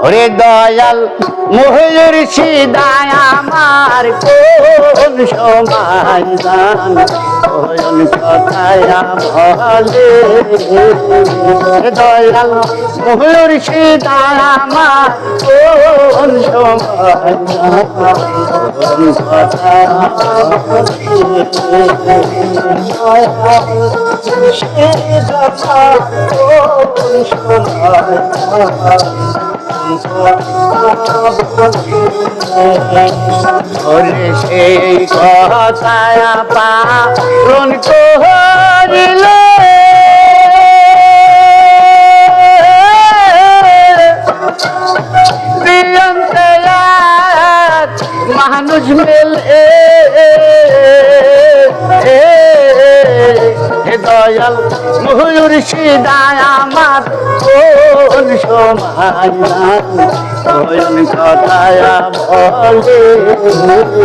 ওরে দয়াল মহুর সিদায় আমার কোন সময় কোন কথায় দয়াল মহুর সিদায় আমার কোন সময় কোন কথায় ওরে সেই কথায় পালন করিলে মানুষ মেলে দয়াল ময়ূর সিদায় আমার কোন সময় কোন কথায় বলে দেহে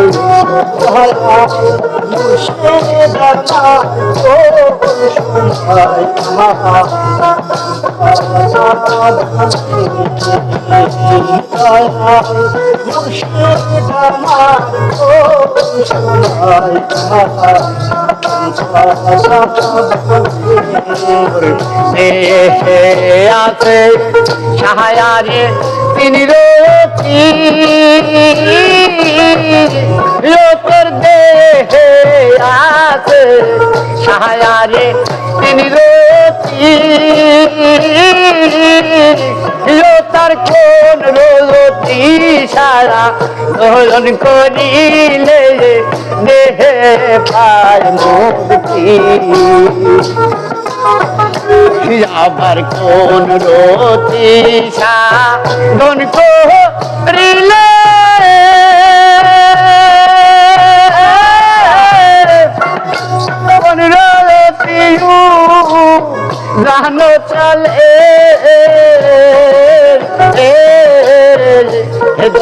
আছে সাহায়ারে তিনি রতি লোকের দেহে আছে সাহায়ারে তিনি রতি তার কোন রতি সারা দোলন করিলে দেহে পায় মুক্তি আবার কোন রতি সাধন করিলে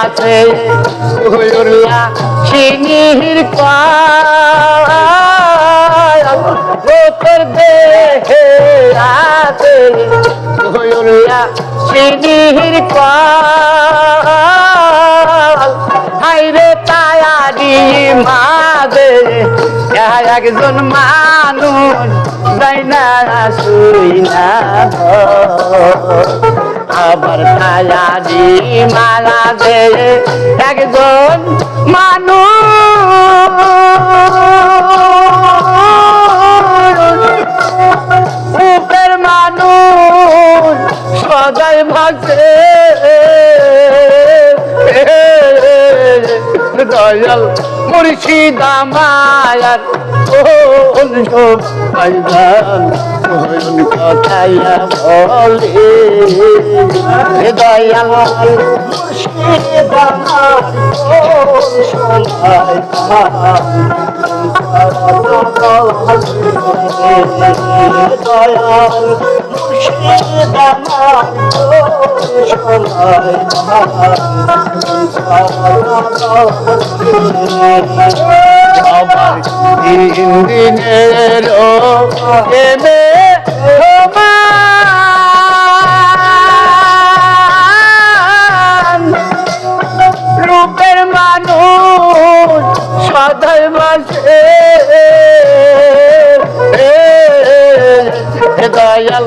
আছে হুলুল্লা সিনির পায় তোর দেহে আছে হুলুল্লা সিনির পাল হাইরে তায়ারি মাদে একজন মানুষ, যাই না শুই না আবার তায়ারি মারা দে একজন মানুষ। দয়াল মুর্শিদ আমায়ার কোন সবাইদান কোন কথাইয়া বলে। দয়াল মুর্শিদ দয়াল মুর্শিদ আমার দিন দিনের এমে রূপের মানুষ সদাই মাসে দয়াল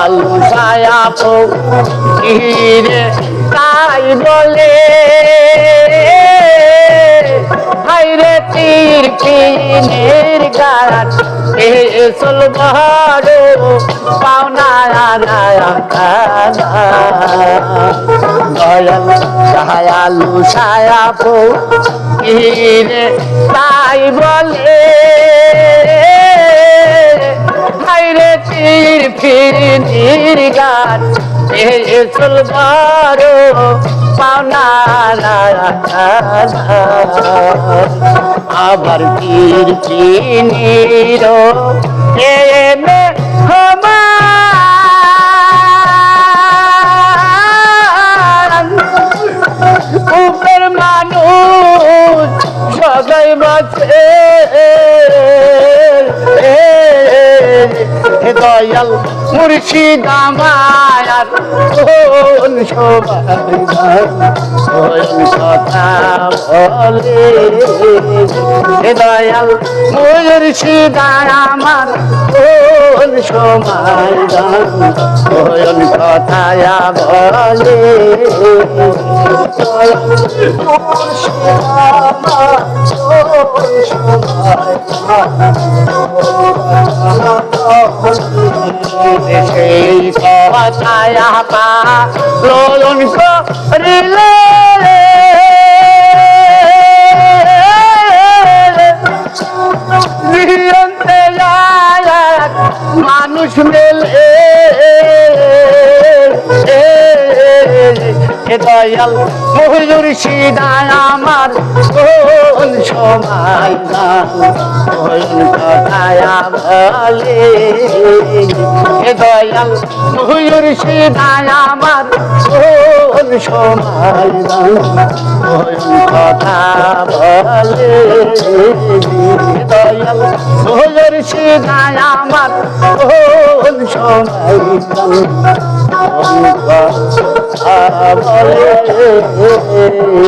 আলু ছায়া রে তাই বলে? হাইরে তীর কিনের গাছ। এ চল বড় পাওনা দয়াল ছায়ালু ছায়া পো রে তাই বলে। হাইরে ফির গান এ সুলবার পাওনা আবার তীর চিনির হমান উপর মানুষ সদাই বাঁচে। দয়াল মুর্শিদ আমার কোন কোন বলে? দয়াল মুর্শিদ আমার কোন সময় কোন কথা বলে? সেই কথায় পা লোলন যায় মানুষ মেলে দয়াল মহুর সিদায় আমার কোন সময় সিদায় আমার কোন সময় কথা বলে আমার কোন সময় না কোন বলে